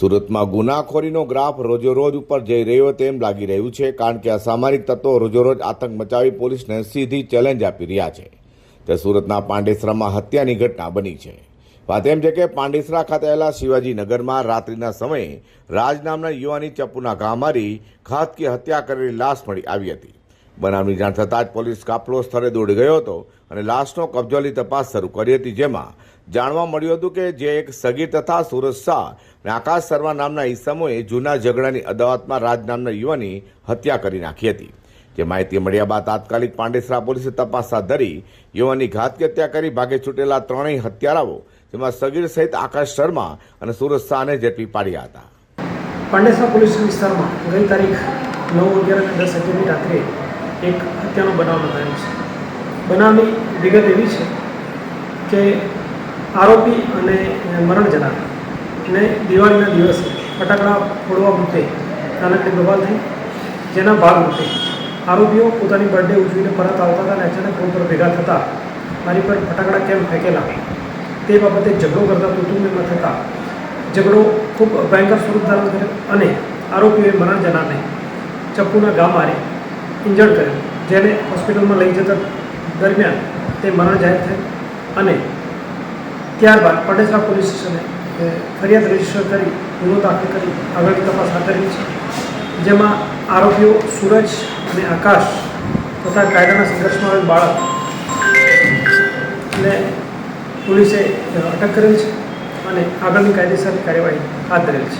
સુરતમાં ગુનાખોરીનો ગ્રાફ રોજેરોજ ઉપર જઈ રહ્યો તેમ લાગી રહ્યું છે, કારણ કે અસામાજિક તત્વો રોજેરોજ આતંક મચાવી પોલીસને સીધી ચેલેન્જ આપી રહ્યા છે. તે સુરતના પાંડેસરામાં હત્યાની ઘટના બની છે. વાત એમ છે કે પાંડેસરા ખાતે આવેલા શિવાજીનગરમાં રાત્રિના સમયે રાજ નામના યુવાની ચપ્પુના ઘા મારી ખાતકી હત્યા કરેલી લાશ મળી આવી હતી. બનાવની જાણ થતાં જ પોલીસ કાફલો સ્થળે દોડી ગયો હતો અને લાશનો કબજો તપાસ શરૂ કરી હતી, જેમાં જાણવા મળ્યું હતું કે જે એક સગીર તથા સુરજ શાહ અને આકાશ શર્મા નામના ઈસમોએ જૂના ઝઘડાની અદાવતમાં રાજ નામના યુવાની હત્યા કરી નાખી હતી. જે માહિતી મળ્યા બાદ તાત્કાલિક પાંડેસરા પોલીસે તપાસ હાથ ધરી યુવાની ઘાતકી હત્યા કરી ભાગે છૂટેલા ત્રણેય હત્યારાઓ જેમાં સગીર સહિત આકાશ શર્મા અને સુરજ શાહને ઝડપી પાડ્યા હતા. પાંડેસરા પોલીસ વિસ્તારમાં ગઈ તારીખ નવ અગિયાર દસ અગિયારની રાત્રે એક હત્યાનો બનાવ નોંધાયો છે. બનાવની વિગત એવી છે કે આરોપી અને મરણ જનાર. ને દિવાળીના દિવસે ફટાકડા ફોડવા મુદ્દે નાનકડી બવાલ થઈ, જેના ભાગરૂપે આરોપીઓ પોતાની બર્થડે ઉજવીને પરત આવતા હતા અને અચાનક રોડ પર ભેગા થતા મારી પર ફટાકડા કેમ ફેંકેલા? તે બાબતે ઝઘડો કરતા કુટુંબમાં થતા ઝઘડો ખૂબ ભયંકર સ્વરૂપ ધારણ કર્યો અને આરોપીઓએ મરણ જનારને ચપ્પુના ઘા મારી ઇન્જર્ડ કર્યો, જેને હોસ્પિટલમાં લઈ જતા દરમિયાન તે મરણ જાહેર થઈ અને ત્યારબાદ પટેસરા પોલીસ સ્ટેશને ફરિયાદ રજિસ્ટર કરી ગુનો દાખલ કરી આગળની તપાસ હાથ ધરી છે. જેમાં આરોપીઓ સૂરજ અને આકાશ તથા કાયદાના સંઘર્ષમાં આવેલ બાળક ને પોલીસે અટક કરેલ છે અને આગળની કાયદેસરની કાર્યવાહી હાથ ધરેલ છે.